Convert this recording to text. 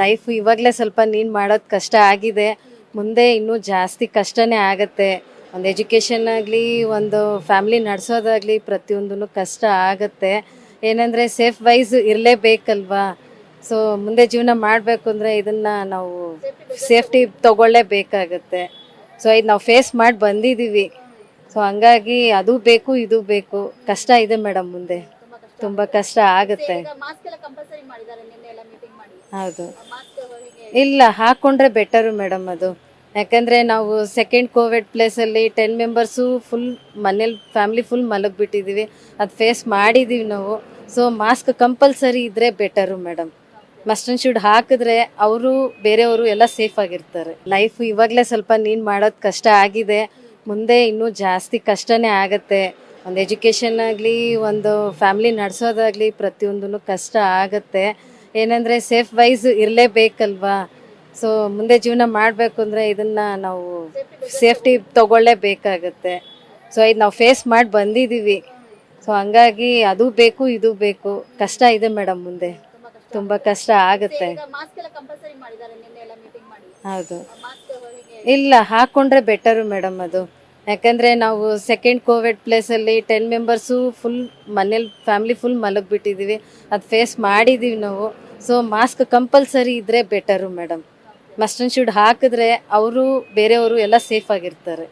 Life ಇವಾಗಲೇ ಸ್ವಲ್ಪ ನೀನು ಮಾಡೋದು ಕಷ್ಟ ಆಗಿದೆ. ಮುಂದೆ ಇನ್ನೂ ಜಾಸ್ತಿ ಕಷ್ಟನೇ ಆಗತ್ತೆ. ಒಂದು ಎಜುಕೇಷನ್ ಆಗಲಿ, ಒಂದು ಫ್ಯಾಮಿಲಿ ನಡೆಸೋದಾಗಲಿ ಪ್ರತಿಯೊಂದೂ ಕಷ್ಟ ಆಗತ್ತೆ. ಏನಂದರೆ ಸೇಫ್ ವೈಸ್ ಇರಲೇಬೇಕಲ್ವಾ? ಸೊ ಮುಂದೆ ಜೀವನ ಮಾಡಬೇಕು ಅಂದರೆ ಇದನ್ನು ನಾವು ಸೇಫ್ಟಿ ತಗೊಳ್ಳೇಬೇಕಾಗತ್ತೆ. ಸೊ ಇದು ನಾವು ಫೇಸ್ ಮಾಡಿ ಬಂದಿದ್ದೀವಿ ಸೊ ಹಂಗಾಗಿ ಅದು ಬೇಕು, ಇದು ಬೇಕು. ಕಷ್ಟ ಇದೆ ಮೇಡಮ್ ಮುಂದೆ. ತುಂಬ ಕಷ್ಟ ಆಗುತ್ತೆ. ಹೌದು. ಇಲ್ಲ ಹಾಕೊಂಡ್ರೆ ಬೆಟರು ಮೇಡಮ್ ಅದು. ಯಾಕಂದ್ರೆ ನಾವು ಸೆಕೆಂಡ್ ಕೋವಿಡ್ ಪ್ಲೇಸ್ ಅಲ್ಲಿ ಟೆನ್ ಮೆಂಬರ್ಸು ಫುಲ್ ಮನೇಲಿ ಫ್ಯಾಮಿಲಿ ಫುಲ್ ಮಲಗಿಬಿಟ್ಟಿದ್ದೀವಿ ಅದು ಫೇಸ್ ಮಾಡಿದೀವಿ ನಾವು. ಸೊ ಮಾಸ್ಕ್ ಕಂಪಲ್ಸರಿ ಇದ್ರೆ better madam must and should ಹಾಕಿದ್ರೆ ಅವರು ಬೇರೆಯವರು ಎಲ್ಲ ಸೇಫ್ ಆಗಿರ್ತಾರೆ. ಲೈಫ್ ಇವಾಗಲೇ ಸ್ವಲ್ಪ ನೀನು ಮಾಡೋದು ಕಷ್ಟ ಆಗಿದೆ. ಮುಂದೆ ಇನ್ನೂ ಜಾಸ್ತಿ ಕಷ್ಟನೇ ಆಗತ್ತೆ. ಒಂದು ಎಜುಕೇಷನ್ ಆಗಲಿ ಒಂದು ಫ್ಯಾಮಿಲಿ ನಡೆಸೋದಾಗಲಿ ಪ್ರತಿಯೊಂದೂ ಕಷ್ಟ ಆಗುತ್ತೆ. ಏನಂದರೆ ಸೇಫ್ ವೈಸ್ ಇರಲೇಬೇಕಲ್ವಾ? ಸೊ ಮುಂದೆ ಜೀವನ ಮಾಡಬೇಕು ಅಂದರೆ ಇದನ್ನು ನಾವು ಸೇಫ್ಟಿ ತಗೊಳ್ಳೇಬೇಕಾಗತ್ತೆ. ಸೊ ಇದು ನಾವು ಫೇಸ್ ಮಾಡಿ ಬಂದಿದ್ದೀವಿ ಸೊ ಹಂಗಾಗಿ ಅದು ಬೇಕು ಇದು ಬೇಕು. ಕಷ್ಟ ಇದೆ ಮೇಡಮ್ ಮುಂದೆ. ತುಂಬ ಕಷ್ಟ ಆಗುತ್ತೆ. ಹೌದು. ಇಲ್ಲ ಹಾಕೊಂಡ್ರೆ ಬೆಟರು ಮೇಡಮ್ ಅದು. ಯಾಕಂದ್ರೆ ನಾವು ಸೆಕೆಂಡ್ ಕೋವಿಡ್ ಪ್ಲೇಸಲ್ಲಿ ಟೆನ್ ಮೆಂಬರ್ಸು ಫುಲ್ ಮನೇಲಿ ಫ್ಯಾಮಿಲಿ ಫುಲ್ ಮಲಗಿಬಿಟ್ಟಿದ್ದೀವಿ ಅದು ಫೇಸ್ ಮಾಡಿದ್ದೀವಿ ನಾವು. ಸೊ ಮಾಸ್ಕ್ ಕಂಪಲ್ಸರಿ ಇದ್ರೆ better madam must and should ಹಾಕಿದ್ರೆ ಅವರು, ಬೇರೆಯವರು ಎಲ್ಲ ಸೇಫ್ ಆಗಿರ್ತಾರೆ.